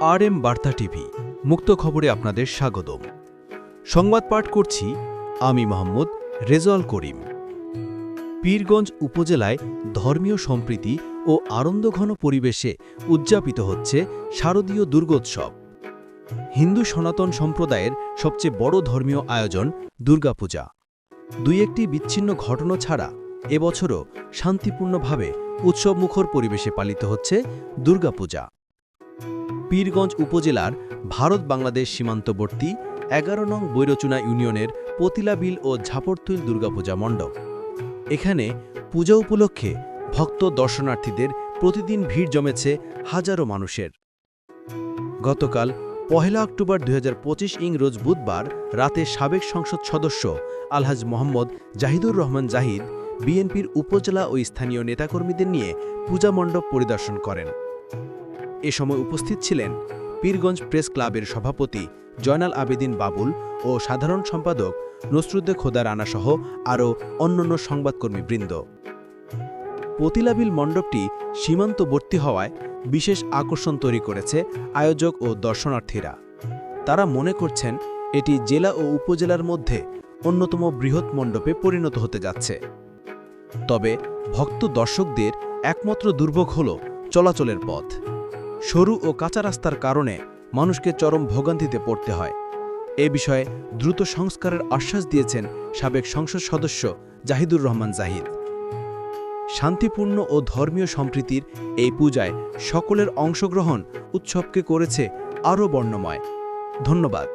আর M বার্তা TV, মুক্ত খবরে আপনাদের স্বাগতম। সংবাদ পাঠ করছি আমি মোহাম্মদ রেজাল করিম। পীরগঞ্জ উপজেলায় ধর্মীয় সম্প্রীতি ও আনন্দঘন পরিবেশে উদযাপিত হচ্ছে শারদীয় দুর্গোৎসব। হিন্দু সনাতন সম্প্রদায়ের সবচেয়ে বড় ধর্মীয় আয়োজন দুর্গাপূজা। দুই একটি বিচ্ছিন্ন ঘটনা ছাড়া এবছরও শান্তিপূর্ণভাবে উৎসবমুখর পরিবেশে পালিত হচ্ছে দুর্গাপূজা। পীরগঞ্জ উপজেলার ভারত বাংলাদেশ সীমান্তবর্তী এগারো নং বৈরচুনা ইউনিয়নের পতিলাবিল ও ঝাপড়তুল দুর্গাপূজা মণ্ডপ। এখানে পূজা উপলক্ষে ভক্ত দর্শনার্থীদের প্রতিদিন ভিড় জমেছে হাজারো মানুষের। গতকাল পহেলা অক্টোবর দুই ইং রোজ বুধবার রাতে সাবেক সংসদ সদস্য আলহাজ মোহাম্মদ জাহিদুর রহমান জাহিদ, বিএনপির উপজেলা ও স্থানীয় নেতাকর্মীদের নিয়ে পূজা মণ্ডপ পরিদর্শন করেন। এ সময় উপস্থিত ছিলেন পীরগঞ্জ প্রেস ক্লাবের সভাপতি জয়নাল আবেদিন বাবুল ও সাধারণ সম্পাদক নসরুদ্দে খোদা রানাসহ আরও অন্যান্য সংবাদকর্মীবৃন্দ। পতিলাবিল মণ্ডপটি সীমান্তবর্তী হওয়ায় বিশেষ আকর্ষণ তৈরি করেছে আয়োজক ও দর্শনার্থীরা। তারা মনে করছেন এটি জেলা ও উপজেলার মধ্যে অন্যতম বৃহৎ মণ্ডপে পরিণত হতে যাচ্ছে। তবে ভক্ত দর্শকদের একমাত্র দুর্ভোগ হল চলাচলের পথ। সরু ও কাঁচা রাস্তার কারণে মানুষকে চরম ভোগান্তিতে পড়তে হয়। এ বিষয়ে দ্রুত সংস্কারের আশ্বাস দিয়েছেন সাবেক সংসদ সদস্য জাহিদুর রহমান জাহিদ। শান্তিপূর্ণ ও ধর্মীয় সম্প্রীতির এই পূজায় সকলের অংশগ্রহণ উৎসবকে করেছে আরও বর্ণময়। ধন্যবাদ।